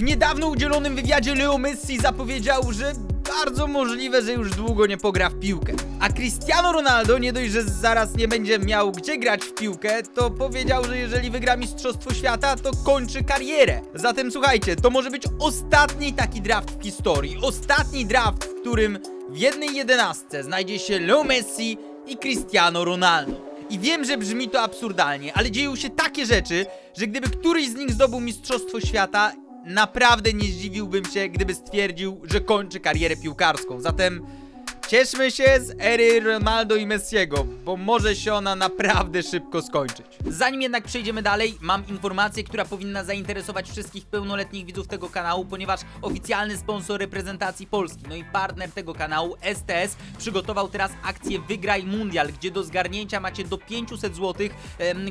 W niedawno udzielonym wywiadzie Leo Messi zapowiedział, że bardzo możliwe, że już długo nie pogra w piłkę. A Cristiano Ronaldo nie dość, że zaraz nie będzie miał gdzie grać w piłkę, to powiedział, że jeżeli wygra Mistrzostwo Świata, to kończy karierę. Zatem słuchajcie, to może być ostatni taki draft w historii. Ostatni draft, w którym w jednej jedenastce znajdzie się Leo Messi i Cristiano Ronaldo. I wiem, że brzmi to absurdalnie, ale dzieją się takie rzeczy, że gdyby któryś z nich zdobył Mistrzostwo Świata, naprawdę nie zdziwiłbym się, gdyby stwierdził, że kończy karierę piłkarską. Zatem cieszmy się z ery Ronaldo i Messiego, bo może się ona naprawdę szybko skończyć. Zanim jednak przejdziemy dalej, mam informację, która powinna zainteresować wszystkich pełnoletnich widzów tego kanału, ponieważ oficjalny sponsor reprezentacji Polski, no i partner tego kanału, STS, przygotował teraz akcję Wygraj Mundial, gdzie do zgarnięcia macie do 500 zł,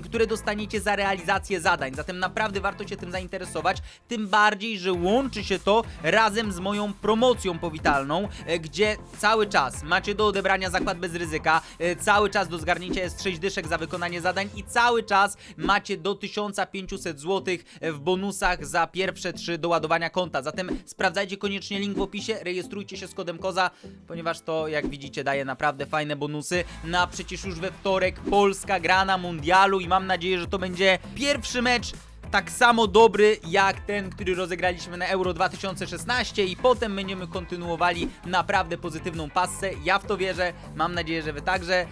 które dostaniecie za realizację zadań. Zatem naprawdę warto się tym zainteresować, tym bardziej, że łączy się to razem z moją promocją powitalną, e, gdzie cały czas macie do odebrania zakład bez ryzyka, e, cały czas do zgarnięcia jest 6 dyszek za wykonanie zadań i cały czas macie do 1500 zł w bonusach za pierwsze trzy doładowania konta. Zatem sprawdzajcie koniecznie link w opisie, rejestrujcie się z kodem KOZA, ponieważ to, jak widzicie, daje naprawdę fajne bonusy. No a przecież już we wtorek Polska gra na mundialu i mam nadzieję, że to będzie pierwszy mecz tak samo dobry jak ten, który rozegraliśmy na Euro 2016 i potem będziemy kontynuowali naprawdę pozytywną passę. Ja w to wierzę, mam nadzieję, że wy także.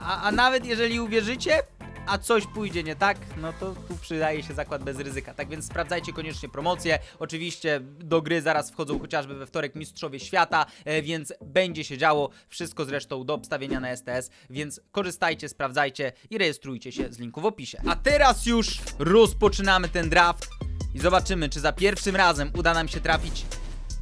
A, a nawet jeżeli uwierzycie, a coś pójdzie nie tak, no to tu przydaje się zakład bez ryzyka. Tak więc sprawdzajcie koniecznie promocje. Oczywiście do gry zaraz wchodzą chociażby we wtorek Mistrzowie Świata, e, więc będzie się działo. Wszystko zresztą do obstawienia na STS, więc korzystajcie, sprawdzajcie i rejestrujcie się z linku w opisie. A teraz już rozpoczynamy ten draft i zobaczymy, czy za pierwszym razem uda nam się trafić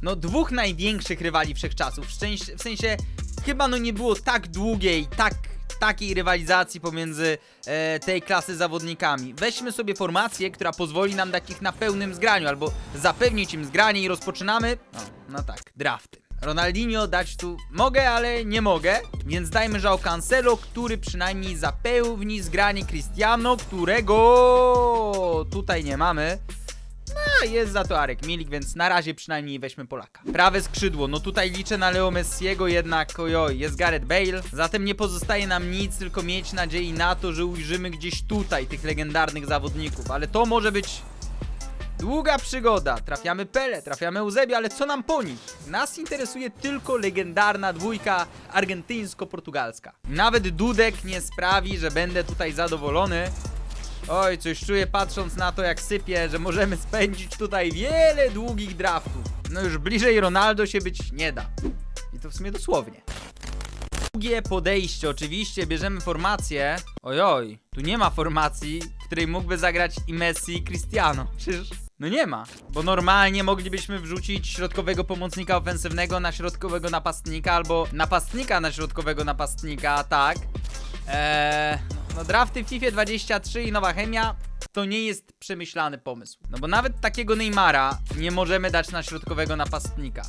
no dwóch największych rywali wszechczasów. W, w sensie chyba no nie było tak długiej, tak takiej rywalizacji pomiędzy e, tej klasy zawodnikami. Weźmy sobie formację, która pozwoli nam dać ich na pełnym zgraniu, albo zapewnić im zgranie i rozpoczynamy. No, no tak, drafty. Ronaldinho dać tu mogę, ale nie mogę, więc dajmy João Cancelo, który przynajmniej zapewni zgranie Cristiano, którego tutaj nie mamy. Jest za to Arek Milik, więc na razie przynajmniej weźmy Polaka. Prawe skrzydło, no tutaj liczę na Leo Messiego, jednak ojoj, jest Gareth Bale. Zatem nie pozostaje nam nic, tylko mieć nadziei na to, że ujrzymy gdzieś tutaj tych legendarnych zawodników. Ale to może być długa przygoda. Trafiamy Pele, trafiamy Eusebio, ale co nam po nich? Nas interesuje tylko legendarna dwójka argentyńsko-portugalska. Nawet Dudek nie sprawi, że będę tutaj zadowolony. Oj, coś czuję patrząc na to jak sypie, że możemy spędzić tutaj wiele długich draftów. No już bliżej Ronaldo się być nie da. I to w sumie dosłownie. Drugie podejście, oczywiście bierzemy formację. Ojoj, tu nie ma formacji, w której mógłby zagrać i Messi i Cristiano. Przecież no nie ma, bo normalnie moglibyśmy wrzucić środkowego pomocnika ofensywnego na środkowego napastnika albo napastnika na środkowego napastnika, tak. Eee, no drafty w FIFA 23 i nowa chemia to nie jest przemyślany pomysł. No bo nawet takiego Neymara nie możemy dać na środkowego napastnika.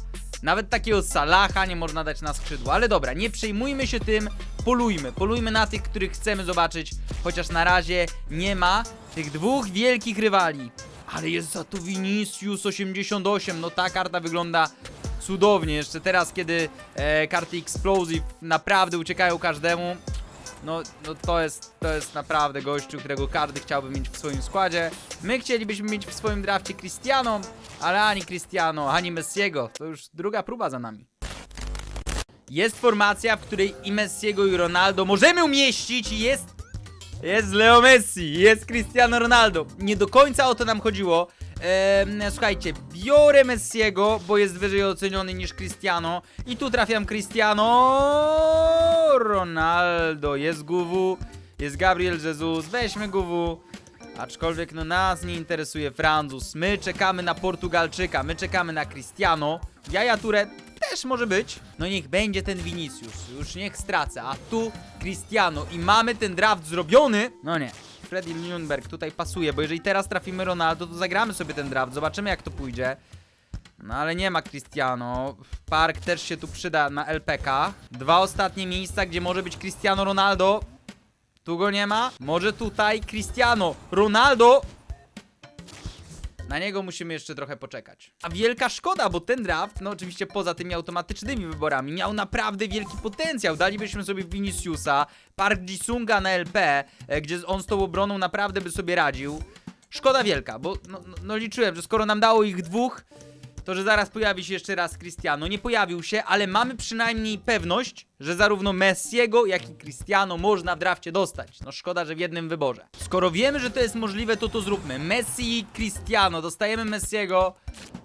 Nawet takiego Salaha nie można dać na skrzydło. Ale dobra, nie przejmujmy się tym, polujmy. Polujmy na tych, których chcemy zobaczyć, chociaż na razie nie ma tych dwóch wielkich rywali. Ale jest za to Vinicius 88, no ta karta wygląda cudownie. Jeszcze teraz, kiedy e, karty Explosive naprawdę uciekają każdemu, no, no to jest, to jest naprawdę gościu, którego każdy chciałby mieć w swoim składzie. My chcielibyśmy mieć w swoim drafcie Cristiano, ale ani Cristiano, ani Messiego. To już druga próba za nami. Jest formacja, w której i Messiego i Ronaldo możemy umieścić i jest... Jest Leo Messi, jest Cristiano Ronaldo. Nie do końca o to nam chodziło. Ehm, słuchajcie, biorę Messiego, bo jest wyżej oceniony niż Cristiano. I tu trafiam Cristiano Ronaldo. Jest Guwu, jest Gabriel Jesus. Weźmy Guwu. Aczkolwiek no nas nie interesuje Francuz. My czekamy na Portugalczyka, my czekamy na Cristiano. Jaja Touré też może być. No niech będzie ten Vinicius, już niech stracę. A tu Cristiano i mamy ten draft zrobiony. No nie. Freddy Ljungberg tutaj pasuje, bo jeżeli teraz trafimy Ronaldo, to zagramy sobie ten draft, zobaczymy jak to pójdzie. No ale nie ma Cristiano. Park też się tu przyda na LPK. Dwa ostatnie miejsca, gdzie może być Cristiano Ronaldo. Tu go nie ma. Może tutaj Cristiano Ronaldo. Na niego musimy jeszcze trochę poczekać. A wielka szkoda, bo ten draft, no oczywiście poza tymi automatycznymi wyborami, miał naprawdę wielki potencjał. Dalibyśmy sobie Viniciusa, Park Jisunga na LP, e, gdzie on z tą obroną naprawdę by sobie radził. Szkoda wielka, bo no, no, no liczyłem, że skoro nam dało ich dwóch, to że zaraz pojawi się jeszcze raz Cristiano. Nie pojawił się, ale mamy przynajmniej pewność, że zarówno Messiego, jak i Cristiano można w drafcie dostać. No szkoda, że w jednym wyborze. Skoro wiemy, że to jest możliwe, to to zróbmy. Messi i Cristiano. Dostajemy Messiego.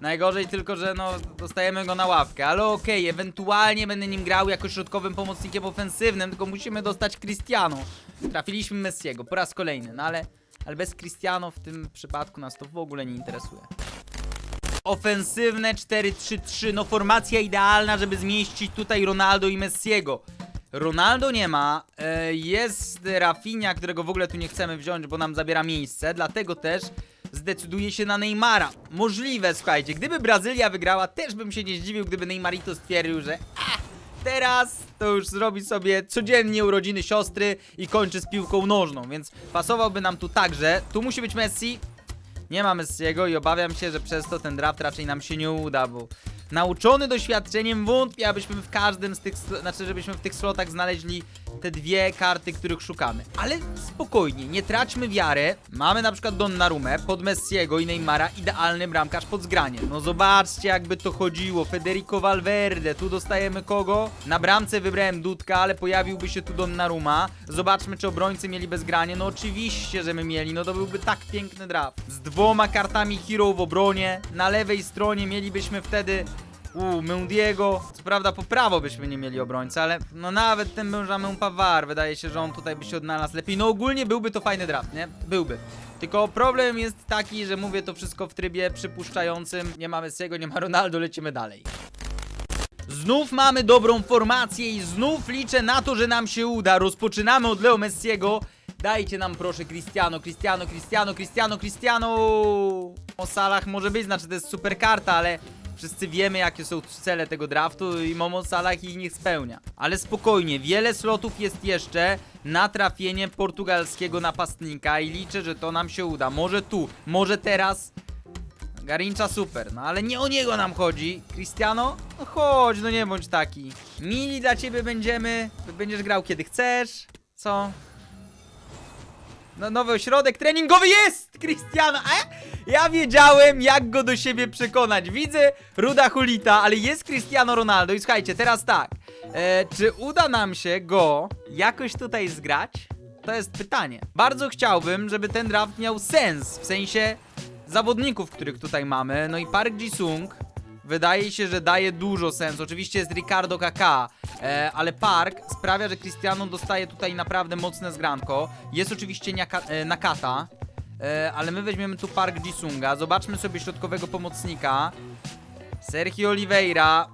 Najgorzej tylko, że no dostajemy go na ławkę, ale okej, ewentualnie będę nim grał jako środkowym pomocnikiem ofensywnym, tylko musimy dostać Cristiano. Trafiliśmy Messiego po raz kolejny, no ale, ale bez Cristiano w tym przypadku nas to w ogóle nie interesuje. Ofensywne 4-3-3, no formacja idealna, żeby zmieścić tutaj Ronaldo i Messiego. Ronaldo nie ma, e, jest Rafinha, którego w ogóle tu nie chcemy wziąć, bo nam zabiera miejsce, dlatego też zdecyduje się na Neymara. Możliwe, słuchajcie, gdyby Brazylia wygrała, też bym się nie zdziwił, gdyby Neymarito stwierdził, że a, teraz to już zrobi sobie codziennie urodziny siostry i kończy z piłką nożną, więc pasowałby nam tu także. Tu musi być Messi, nie ma Messiego i obawiam się, że przez to ten draft raczej nam się nie uda, bo nauczony doświadczeniem wątpię, abyśmy w każdym z tych, znaczy żebyśmy w tych slotach znaleźli te dwie karty, których szukamy. Ale spokojnie, nie traćmy wiary. Mamy na przykład Donnarumę pod Messiego i Neymara, idealny bramkarz pod zgranie. No zobaczcie jakby to chodziło. Federico Valverde, tu dostajemy kogo? Na bramce wybrałem Dudka, ale pojawiłby się tu Donnarumma. Zobaczmy czy obrońcy mieli bezgranie. No oczywiście, że my mieli, no to byłby tak piękny draft. Z dwoma kartami hero w obronie, na lewej stronie mielibyśmy wtedy Uuu, Mendiego. Co prawda po prawo byśmy nie mieli obrońcy, ale no nawet ten Benjamin Pavard, wydaje się, że on tutaj by się odnalazł lepiej. No ogólnie byłby to fajny draft, nie? Byłby. Tylko problem jest taki, że mówię to wszystko w trybie przypuszczającym. Nie ma Messiego, nie ma Ronaldo, lecimy dalej. Znów mamy dobrą formację i znów liczę na to, że nam się uda. Rozpoczynamy od Leo Messiego. Dajcie nam proszę Cristiano, Cristiano, Cristiano, Cristiano, Cristiano. O Salah może być, znaczy to jest super karta, ale wszyscy wiemy jakie są cele tego draftu i Momo Salah ich nie spełnia. Ale spokojnie, wiele slotów jest jeszcze na trafienie portugalskiego napastnika i liczę, że to nam się uda. Może tu, może teraz. Garincha super, no ale nie o niego nam chodzi. Cristiano? No chodź, no nie bądź taki. Mili dla ciebie będziemy. Będziesz grał kiedy chcesz. Co? No nowy ośrodek treningowy jest! Cristiano! E? Ja wiedziałem jak go do siebie przekonać. Widzę Ruda Hulita, ale jest Cristiano Ronaldo i słuchajcie, teraz tak. E, czy uda nam się go jakoś tutaj zgrać? To jest pytanie. Bardzo chciałbym, żeby ten draft miał sens, w sensie zawodników, których tutaj mamy. No i Park Ji-sung wydaje się, że daje dużo sensu. Oczywiście jest Ricardo Kaka, e, ale Park sprawia, że Cristiano dostaje tutaj naprawdę mocne zgranko. Jest oczywiście e, Nakata, e, ale my weźmiemy tu Park Ji-sunga. Zobaczmy sobie środkowego pomocnika. Sergio Oliveira.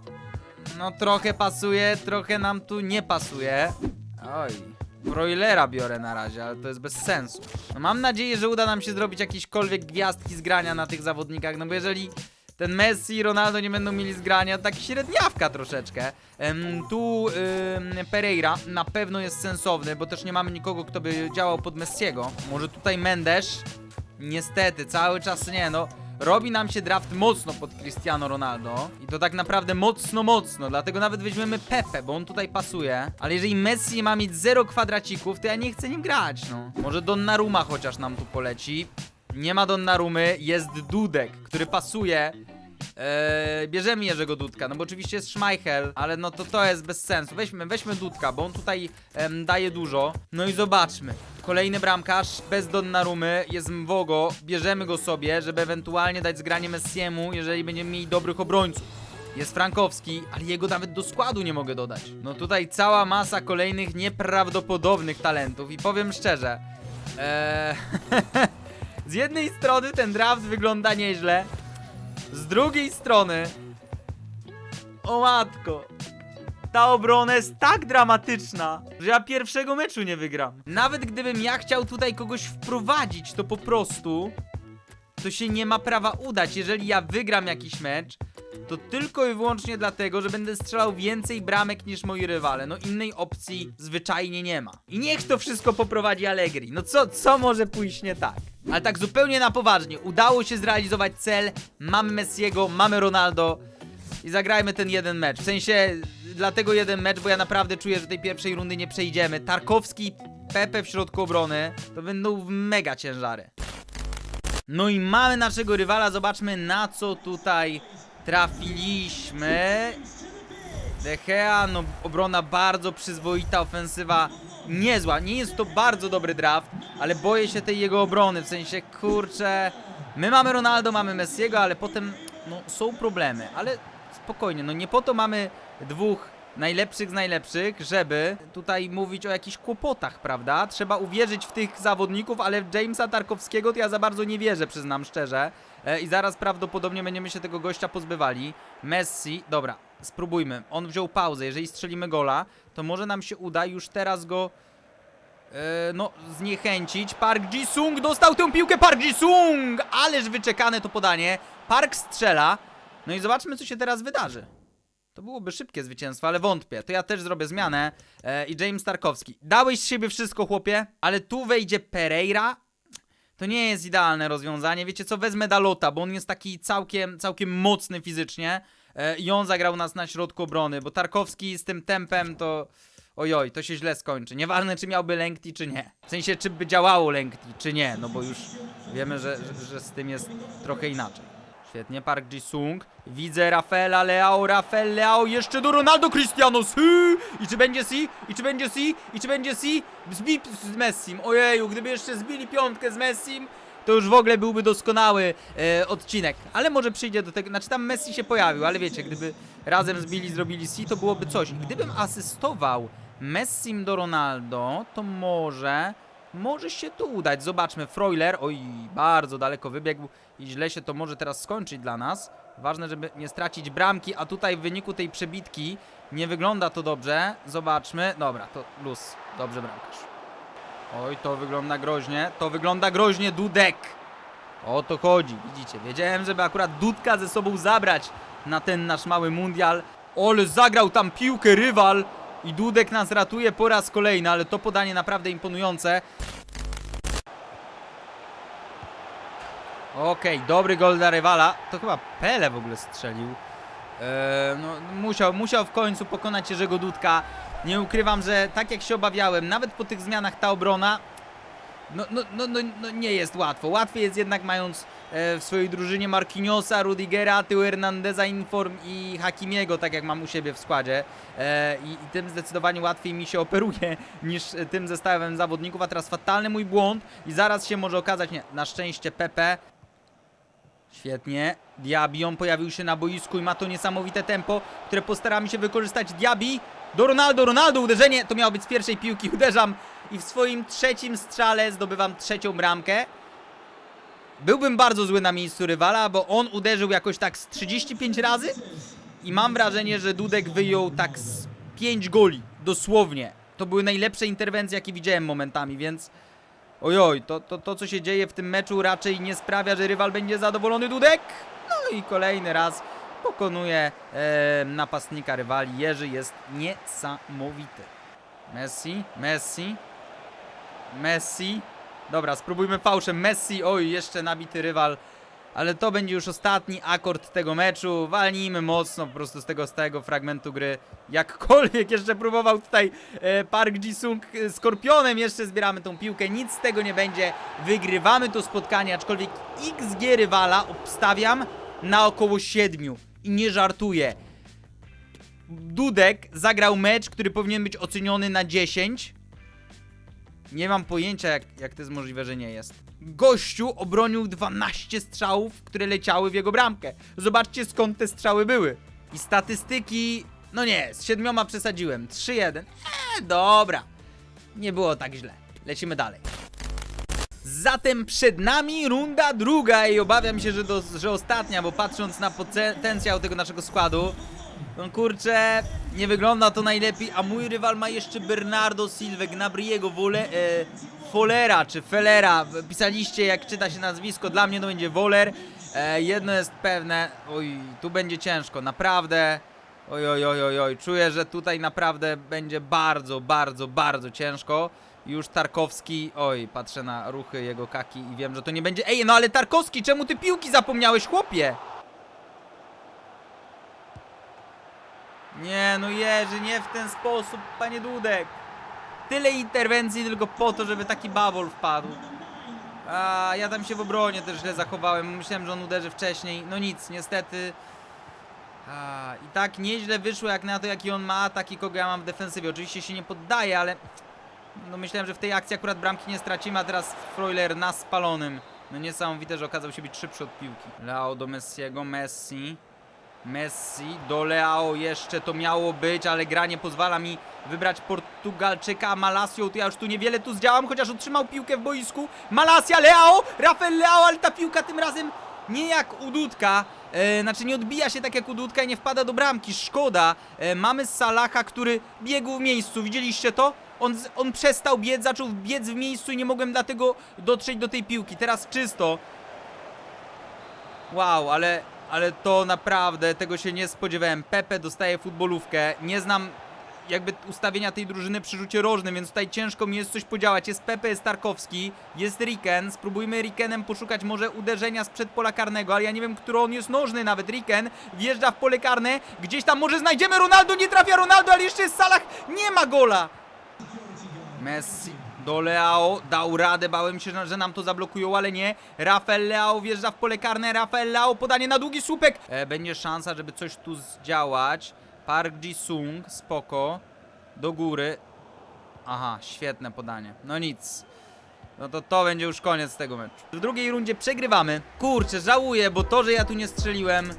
No trochę pasuje, trochę nam tu nie pasuje. Oj. Broilera biorę na razie, ale to jest bez sensu. No mam nadzieję, że uda nam się zrobić jakiekolwiek gwiazdki z grania na tych zawodnikach, no bo jeżeli ten Messi i Ronaldo nie będą mieli zgrania, tak średniawka troszeczkę. Em, tu ym, Pereira na pewno jest sensowny, bo też nie mamy nikogo, kto by działał pod Messiego. Może tutaj Mendes? Niestety, cały czas nie, no. Robi nam się draft mocno pod Cristiano Ronaldo i to tak naprawdę mocno, mocno, dlatego nawet weźmiemy Pepe, bo on tutaj pasuje. Ale jeżeli Messi ma mieć 0 kwadracików, to ja nie chcę nim grać, no. Może Donnarumma chociaż nam tu poleci. Nie ma Donnarumy, jest Dudek, który pasuje. Eee, bierzemy Jerzego Dudka, no bo oczywiście jest Schmeichel, ale no to to jest bez sensu. Weźmy, weźmy Dudka, bo on tutaj em, daje dużo. No i zobaczmy. Kolejny bramkarz bez Donnarumy jest Mwogo. Bierzemy go sobie, żeby ewentualnie dać zgranie Messiemu, jeżeli będziemy mieli dobrych obrońców. Jest Frankowski, ale jego nawet do składu nie mogę dodać. No tutaj cała masa kolejnych nieprawdopodobnych talentów i powiem szczerze. Eee, z jednej strony ten draft wygląda nieźle, z drugiej strony. O matko. Ta obrona jest tak dramatyczna, że ja pierwszego meczu nie wygram. Nawet gdybym ja chciał tutaj kogoś wprowadzić, to po prostu to się nie ma prawa udać. Jeżeli ja wygram jakiś mecz, to tylko i wyłącznie dlatego, że będę strzelał więcej bramek niż moi rywale. No innej opcji zwyczajnie nie ma. I niech to wszystko poprowadzi Allegri. No co, co może pójść nie tak? Ale tak zupełnie na poważnie, udało się zrealizować cel, mamy Messiego, mamy Ronaldo i zagrajmy ten jeden mecz. W sensie, dlatego jeden mecz, bo ja naprawdę czuję, że tej pierwszej rundy nie przejdziemy. Tarkowski, Pepe w środku obrony, to będą mega ciężary. No i mamy naszego rywala, zobaczmy na co tutaj trafiliśmy. De Gea, no obrona bardzo przyzwoita, ofensywa niezła. Nie jest to bardzo dobry draft, ale boję się tej jego obrony, w sensie, kurczę, my mamy Ronaldo, mamy Messiego, ale potem, no, są problemy, ale spokojnie, no nie po to mamy dwóch najlepszych z najlepszych, żeby tutaj mówić o jakichś kłopotach, prawda? Trzeba uwierzyć w tych zawodników, ale w Jamesa Tarkowskiego to ja za bardzo nie wierzę, przyznam szczerze. E, I zaraz prawdopodobnie będziemy się tego gościa pozbywali. Messi, dobra, spróbujmy. On wziął pauzę, jeżeli strzelimy gola, to może nam się uda już teraz go e, no, zniechęcić. Park Ji-sung dostał tę piłkę, Park Ji-sung! Ależ wyczekane to podanie. Park strzela. No i zobaczmy, co się teraz wydarzy. To byłoby szybkie zwycięstwo, ale wątpię. To ja też zrobię zmianę. E, I James Tarkowski. Dałeś z siebie wszystko, chłopie, ale tu wejdzie Pereira. To nie jest idealne rozwiązanie. Wiecie co, wezmę Dalota, bo on jest taki całkiem, całkiem mocny fizycznie. E, I on zagrał nas na środku obrony, bo Tarkowski z tym tempem to... Ojoj, to się źle skończy. Nieważne, czy miałby Lengti, czy nie. W sensie, czy by działało Lengti, czy nie. No bo już wiemy, że, że, że z tym jest trochę inaczej. Świetnie, Park Ji-sung. Widzę Rafaela Leao, Rafael Leao, jeszcze do Ronaldo Cristiano. Si! I czy będzie Si? I czy będzie Si? I czy będzie Si? Zbi z Messim. Ojeju, gdyby jeszcze zbili piątkę z Messim, to już w ogóle byłby doskonały e, odcinek. Ale może przyjdzie do tego, znaczy tam Messi się pojawił, ale wiecie, gdyby razem zbili, zrobili Si, to byłoby coś. I gdybym asystował Messim do Ronaldo, to może... Może się tu udać. Zobaczmy, Freuler, oj, bardzo daleko wybiegł i źle się to może teraz skończyć dla nas. Ważne, żeby nie stracić bramki, a tutaj w wyniku tej przebitki nie wygląda to dobrze. Zobaczmy. Dobra, to luz. Dobrze, bramkarz. Oj, to wygląda groźnie. To wygląda groźnie, Dudek. O to chodzi, widzicie. Wiedziałem, żeby akurat Dudka ze sobą zabrać na ten nasz mały mundial. Ole, zagrał tam piłkę rywal i Dudek nas ratuje po raz kolejny, ale to podanie naprawdę imponujące. Okej, dobry gol dla rywala. To chyba Pele w ogóle strzelił. Eee, no, musiał, musiał w końcu pokonać Jerzego Dudka. Nie ukrywam, że tak jak się obawiałem, nawet po tych zmianach ta obrona no, no, no, no, no nie jest łatwo. Łatwiej jest jednak mając w swojej drużynie Marquinhosa, Rudigera, Teo Hernandeza, Inform i Hakimiego, tak jak mam u siebie w składzie. E, i, I tym zdecydowanie łatwiej mi się operuje niż e, tym zestawem zawodników. A teraz fatalny mój błąd i zaraz się może okazać, nie, na szczęście Pepe. Świetnie. Diaby, on pojawił się na boisku i ma to niesamowite tempo, które postaramy się wykorzystać. Diaby do Ronaldo, Ronaldo, uderzenie, to miało być z pierwszej piłki, uderzam i w swoim trzecim strzale zdobywam trzecią bramkę. Byłbym bardzo zły na miejscu rywala, bo on uderzył jakoś tak z 35 razy i mam wrażenie, że Dudek wyjął tak z 5 goli, dosłownie. To były najlepsze interwencje, jakie widziałem momentami, więc ojoj, to, to, to co się dzieje w tym meczu raczej nie sprawia, że rywal będzie zadowolony Dudek. No i kolejny raz pokonuje e, napastnika rywali. Jerzy jest niesamowity. Messi, Messi, Messi. Dobra, spróbujmy fałszem. Messi, oj, jeszcze nabity rywal. Ale to będzie już ostatni akord tego meczu. Walnijmy mocno po prostu z tego stałego fragmentu gry. Jakkolwiek jeszcze próbował tutaj e, Park Ji-sung e, skorpionem. Jeszcze zbieramy tą piłkę. Nic z tego nie będzie. Wygrywamy to spotkanie, aczkolwiek XG rywala obstawiam na około 7. I nie żartuję. Dudek zagrał mecz, który powinien być oceniony na 10. Nie mam pojęcia, jak, jak to jest możliwe, że nie jest. Gościu obronił 12 strzałów, które leciały w jego bramkę. Zobaczcie, skąd te strzały były. I statystyki. No nie, z siedmioma przesadziłem. 3-1. Eee, dobra. Nie było tak źle. Lecimy dalej. Zatem przed nami runda druga i obawiam się, że, do, że ostatnia, bo patrząc na potencjał tego naszego składu, no kurczę, nie wygląda to najlepiej, a mój rywal ma jeszcze Bernardo Silva, Gnabriego, Wole, e, Folera czy Felera. Pisaliście jak czyta się nazwisko, dla mnie to będzie Woler. E, jedno jest pewne, oj, tu będzie ciężko, naprawdę. Oj, oj, oj, oj, oj, czuję, że tutaj naprawdę będzie bardzo, bardzo, bardzo ciężko. Już Tarkowski, oj, patrzę na ruchy jego kaki i wiem, że to nie będzie... Ej, no ale Tarkowski, czemu ty piłki zapomniałeś, chłopie? Nie, no Jerzy, nie w ten sposób, panie Dudek. Tyle interwencji tylko po to, żeby taki babol wpadł. A ja tam się w obronie też źle zachowałem. Myślałem, że on uderzy wcześniej. No nic, niestety. A, I tak nieźle wyszło jak na to, jaki on ma atak i kogo ja mam w defensywie. Oczywiście się nie poddaje, ale no myślałem, że w tej akcji akurat bramki nie stracimy, a teraz Freuler na spalonym. No niesamowite, że okazał się być szybszy od piłki. Leo do Messiego, Messi. Messi, do Leao jeszcze to miało być, ale gra nie pozwala mi wybrać Portugalczyka Malasio. To ja już tu niewiele tu zdziałam, chociaż otrzymał piłkę w boisku. Malasia, Leao, Rafael Leao, ale ta piłka tym razem nie jak u Dudka. E, znaczy nie odbija się tak jak u Dudka i nie wpada do bramki. Szkoda. E, mamy Salaha, który biegł w miejscu. Widzieliście to? On, on przestał biec, zaczął biec w miejscu i nie mogłem dlatego dotrzeć do tej piłki. Teraz czysto. Wow, ale, ale to naprawdę, tego się nie spodziewałem. Pepe dostaje futbolówkę. Nie znam jakby ustawienia tej drużyny przy rzucie rożnym, więc tutaj ciężko mi jest coś podziałać. Jest Pepe, jest Tarkowski, jest Riken. Spróbujmy Rikenem poszukać może uderzenia sprzed pola karnego, ale ja nie wiem, który on jest nożny nawet. Riken wjeżdża w pole karne. Gdzieś tam może znajdziemy Ronaldo, nie trafia Ronaldo, ale jeszcze jest Salah. Nie ma gola. Messi do Leao, dał radę, bałem się, że nam to zablokują, ale nie. Rafael Leao wjeżdża w pole karne, Rafael Leao podanie na długi słupek. E, będzie szansa, żeby coś tu zdziałać. Park Ji-sung, spoko. Do góry. Aha, świetne podanie. No nic. No to to będzie już koniec tego meczu. W drugiej rundzie przegrywamy. Kurczę, żałuję, bo to, że ja tu nie strzeliłem,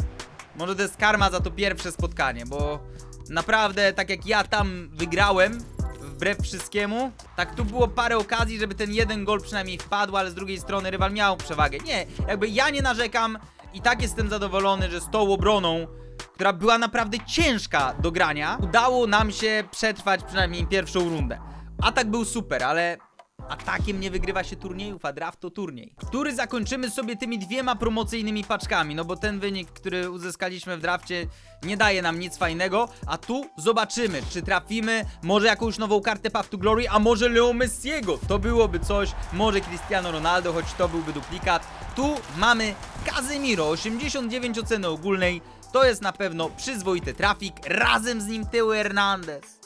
może to jest karma za to pierwsze spotkanie, bo naprawdę, tak jak ja tam wygrałem, wbrew wszystkiemu, tak tu było parę okazji, żeby ten jeden gol przynajmniej wpadł, ale z drugiej strony rywal miał przewagę. Nie, jakby ja nie narzekam i tak jestem zadowolony, że z tą obroną, która była naprawdę ciężka do grania, udało nam się przetrwać przynajmniej pierwszą rundę. Atak był super, ale Atakiem nie wygrywa się turniejów, a draft to turniej. Który zakończymy sobie tymi dwiema promocyjnymi paczkami, no bo ten wynik, który uzyskaliśmy w drafcie nie daje nam nic fajnego, a tu zobaczymy, czy trafimy może jakąś nową kartę Path to Glory, a może Leo Messiego, to byłoby coś, może Cristiano Ronaldo, choć to byłby duplikat. Tu mamy Casemiro, 89 oceny ogólnej, to jest na pewno przyzwoity trafik, razem z nim Teo Hernandez.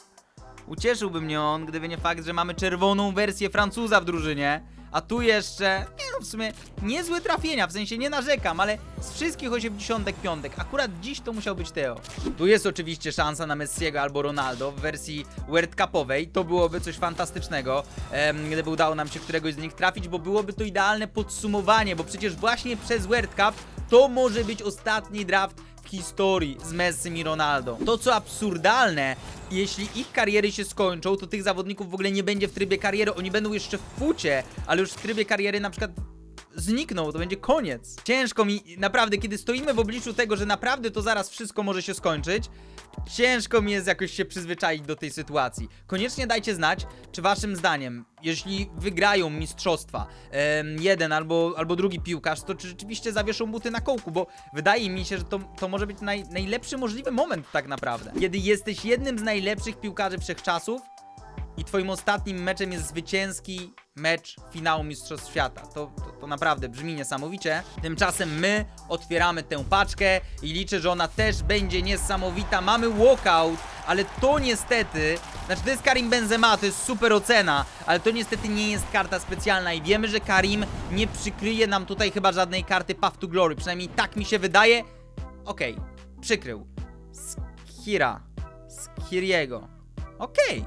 Ucieszyłby mnie on, gdyby nie fakt, że mamy czerwoną wersję Francuza w drużynie. A tu jeszcze, nie no w sumie, niezłe trafienia, w sensie nie narzekam, ale z wszystkich 85, akurat dziś to musiał być Teo. Tu jest oczywiście szansa na Messiego albo Ronaldo w wersji World Cupowej, to byłoby coś fantastycznego, em, gdyby udało nam się któregoś z nich trafić, bo byłoby to idealne podsumowanie, bo przecież właśnie przez World Cup to może być ostatni draft historii z Messim i Ronaldo. To co absurdalne, jeśli ich kariery się skończą, to tych zawodników w ogóle nie będzie w trybie kariery, oni będą jeszcze w fucie, ale już w trybie kariery na przykład znikną, to będzie koniec. Ciężko mi, naprawdę, kiedy stoimy w obliczu tego, że naprawdę to zaraz wszystko może się skończyć, ciężko mi jest jakoś się przyzwyczaić do tej sytuacji. Koniecznie dajcie znać, czy waszym zdaniem, jeśli wygrają mistrzostwa jeden albo, albo drugi piłkarz, to czy rzeczywiście zawieszą buty na kołku, bo wydaje mi się, że to, to może być naj, najlepszy możliwy moment tak naprawdę. Kiedy jesteś jednym z najlepszych piłkarzy wszechczasów, i twoim ostatnim meczem jest zwycięski mecz finału Mistrzostw Świata. To, to, to naprawdę brzmi niesamowicie. Tymczasem my otwieramy tę paczkę i liczę, że ona też będzie niesamowita. Mamy walkout, ale to niestety, znaczy to jest Karim Benzema, to jest super ocena, ale to niestety nie jest karta specjalna i wiemy, że Karim nie przykryje nam tutaj chyba żadnej karty Path to Glory, przynajmniej tak mi się wydaje. Okej, przykrył. Skira. Skiriego. Okej.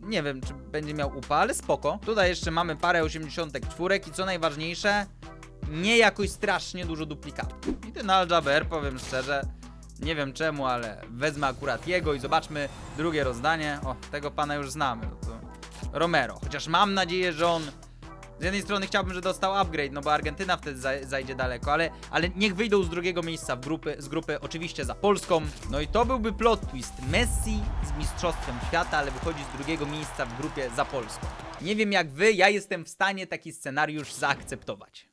Nie wiem, czy będzie miał upa, ale spoko. Tutaj jeszcze mamy parę 84 i co najważniejsze, nie jakoś strasznie dużo duplikatów. I ten Aljaber, powiem szczerze, nie wiem czemu, ale wezmę akurat jego i zobaczmy drugie rozdanie. O, tego pana już znamy. No to Romero. Chociaż mam nadzieję, że on z jednej strony chciałbym, że dostał upgrade, no bo Argentyna wtedy za, zajdzie daleko, ale, ale niech wyjdą z drugiego miejsca w grupy, z grupy, oczywiście za Polską. No i to byłby plot twist. Messi z Mistrzostwem Świata, ale wychodzi z drugiego miejsca w grupie za Polską. Nie wiem jak wy, ja jestem w stanie taki scenariusz zaakceptować.